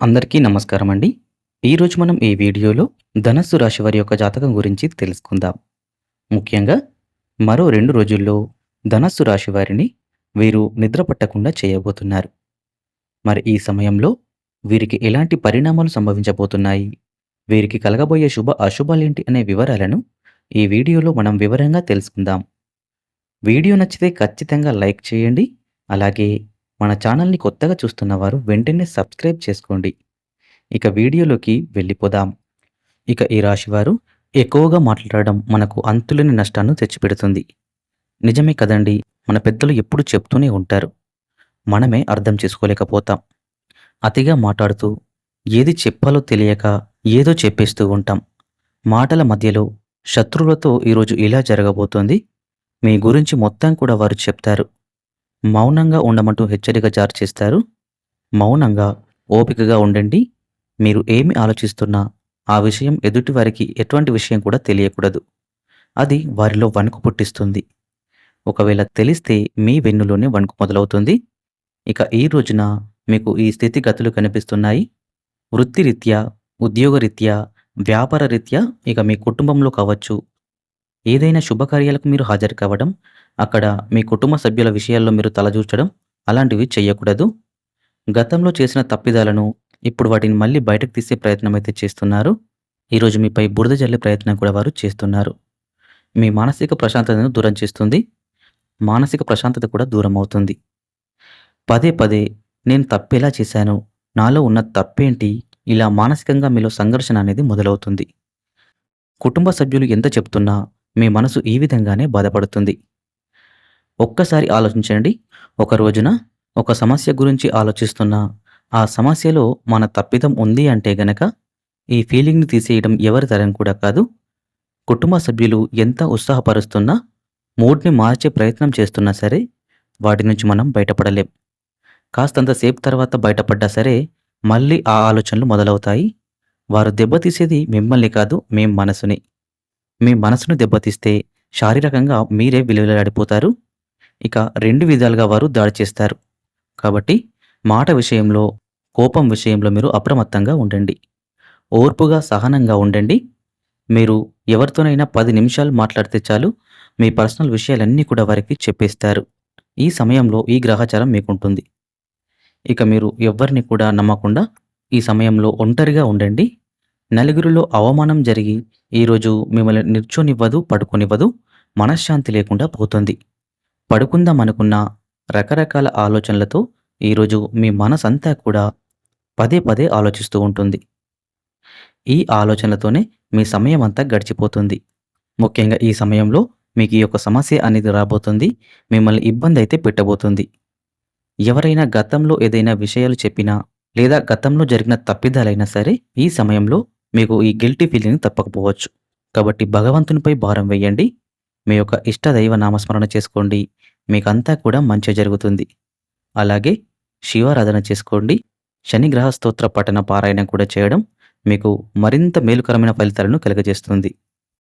అందరికీ నమస్కారం అండి. ఈరోజు మనం ఈ వీడియోలో ధనస్సు రాశి వారి యొక్క జాతకం గురించి తెలుసుకుందాం. ముఖ్యంగా మరో రెండు రోజుల్లో ధనస్సు రాశి వారిని వీరు నిద్ర పట్టకుండా చేయబోతున్నారు. మరి ఈ సమయంలో వీరికి ఎలాంటి పరిణామాలు సంభవించబోతున్నాయి? వీరికి కలగబోయే శుభ అశుభాలేంటి అనే వివరాలను ఈ వీడియోలో మనం వివరంగా తెలుసుకుందాం. వీడియో నచ్చితే ఖచ్చితంగా లైక్ చేయండి. అలాగే మన ఛానల్ని కొత్తగా చూస్తున్న వారు వెంటనే సబ్స్క్రైబ్ చేసుకోండి. ఇక వీడియోలోకి వెళ్ళిపోదాం. ఇక ఈ రాశివారు ఎక్కువగా మాట్లాడడం మనకు అంతులేని నష్టాన్ని తెచ్చిపెడుతుంది. నిజమే కదండి? మన పెద్దలు ఎప్పుడు చెప్తూనే ఉంటారు. మనమే అర్థం చేసుకోలేకపోతాం. అతిగా మాట్లాడుతూ ఏది చెప్పాలో తెలియక ఏదో చెప్పేస్తూ ఉంటాం. మాటల మధ్యలో శత్రువులతో ఈరోజు ఇలా జరగబోతోంది. మీ గురించి మొత్తం కూడా వారు చెప్తారు. మౌనంగా ఉండమంటూ హెచ్చరిక జారీ చేస్తారు. మౌనంగా ఓపికగా ఉండండి. మీరు ఏమి ఆలోచిస్తున్నా ఆ విషయం ఎదుటి వారికి ఎటువంటి విషయం కూడా తెలియకూడదు. అది వారిలో వణుకు పుట్టిస్తుంది. ఒకవేళ తెలిస్తే మీ వెన్నులోనే వణుకు మొదలవుతుంది. ఇక ఈ రోజున మీకు ఈ స్థితిగతులు కనిపిస్తున్నాయి. వృత్తిరీత్యా ఉద్యోగరీత్యా వ్యాపార రీత్యా ఇక మీ కుటుంబంలో కావచ్చు ఏదైనా శుభకార్యాలకు మీరు హాజరు కావడం అక్కడ మీ కుటుంబ సభ్యుల విషయాల్లో మీరు తలజూర్చడం అలాంటివి చేయకూడదు గతంలో చేసిన తప్పిదాలను ఇప్పుడు వాటిని మళ్ళీ బయటకు తీసే ప్రయత్నం అయితే చేస్తున్నారు. ఈరోజు మీపై బురద జల్లే ప్రయత్నం కూడా వారు చేస్తున్నారు. మీ మానసిక ప్రశాంతతను దూరం చేస్తుంది. మానసిక ప్రశాంతత కూడా దూరం అవుతుంది. పదే పదే నేను తప్పేలా చేశాను నాలో ఉన్న తప్పేంటి ఇలా మానసికంగా మీలో సంఘర్షణ అనేది మొదలవుతుంది. కుటుంబ సభ్యులు ఎంత చెప్తున్నా మీ మనసు ఈ విధంగానే బాధపడుతుంది. ఒక్కసారి ఆలోచించండి. ఒక రోజున ఒక సమస్య గురించి ఆలోచిస్తున్నా ఆ సమస్యలో మన తప్పిదం ఉంది అంటే గనక ఈ ఫీలింగ్ని తీసేయడం ఎవరి తరం కూడా కాదు. కుటుంబ సభ్యులు ఎంత ఉత్సాహపరుస్తున్నా మూడ్ని మార్చే ప్రయత్నం చేస్తున్నా సరే వాటి నుంచి మనం బయటపడలేం. కాస్తంత సేపు తర్వాత బయటపడ్డా సరే మళ్ళీ ఆ ఆలోచనలు మొదలవుతాయి. వారు దెబ్బతీసేది మిమ్మల్ని కాదు మేం మనసుని. మీ మనసును దెబ్బతీస్తే శారీరకంగా మీరే విలువలాడిపోతారు. ఇక రెండు విధాలుగా వారు దాడి చేస్తారు. కాబట్టి మాట విషయంలో కోపం విషయంలో మీరు అప్రమత్తంగా ఉండండి. ఓర్పుగా సహనంగా ఉండండి. మీరు ఎవరితోనైనా పది నిమిషాలు మాట్లాడితే చాలు మీ పర్సనల్ విషయాలన్నీ కూడా వారికి చెప్పేస్తారు. ఈ సమయంలో ఈ గ్రహచారం మీకుంటుంది. ఇక మీరు ఎవరిని కూడా నమ్మకుండా ఈ సమయంలో ఒంటరిగా ఉండండి. నలుగురిలో అవమానం జరిగి ఈరోజు మిమ్మల్ని నిల్చోనివ్వదు పడుకోనివ్వదు మనశ్శాంతి లేకుండా పోతుంది. పడుకుందాం అనుకున్న రకరకాల ఆలోచనలతో ఈరోజు మీ మనసంతా కూడా పదే పదే ఆలోచిస్తూ ఉంటుంది. ఈ ఆలోచనలతోనే మీ సమయం అంతా గడిచిపోతుంది. ముఖ్యంగా ఈ సమయంలో మీకు ఈ యొక్క సమస్య అనేది రాబోతుంది మిమ్మల్ని ఇబ్బంది అయితే పెట్టబోతుంది. ఎవరైనా గతంలో ఏదైనా విషయాలు చెప్పినా లేదా గతంలో జరిగిన తప్పిదాలైనా సరే ఈ సమయంలో మీకు ఈ గిల్టీ ఫీలింగ్ తప్పకపోవచ్చు. కాబట్టి భగవంతునిపై భారం వేయండి. మీ యొక్క ఇష్టదైవ నామస్మరణ చేసుకోండి. మీకంతా కూడా మంచి జరుగుతుంది. అలాగే శివారాధన చేసుకోండి. శనిగ్రహ స్తోత్ర పఠన పారాయణం కూడా చేయడం మీకు మరింత మేలుకరమైన ఫలితాలను కలుగజేస్తుంది.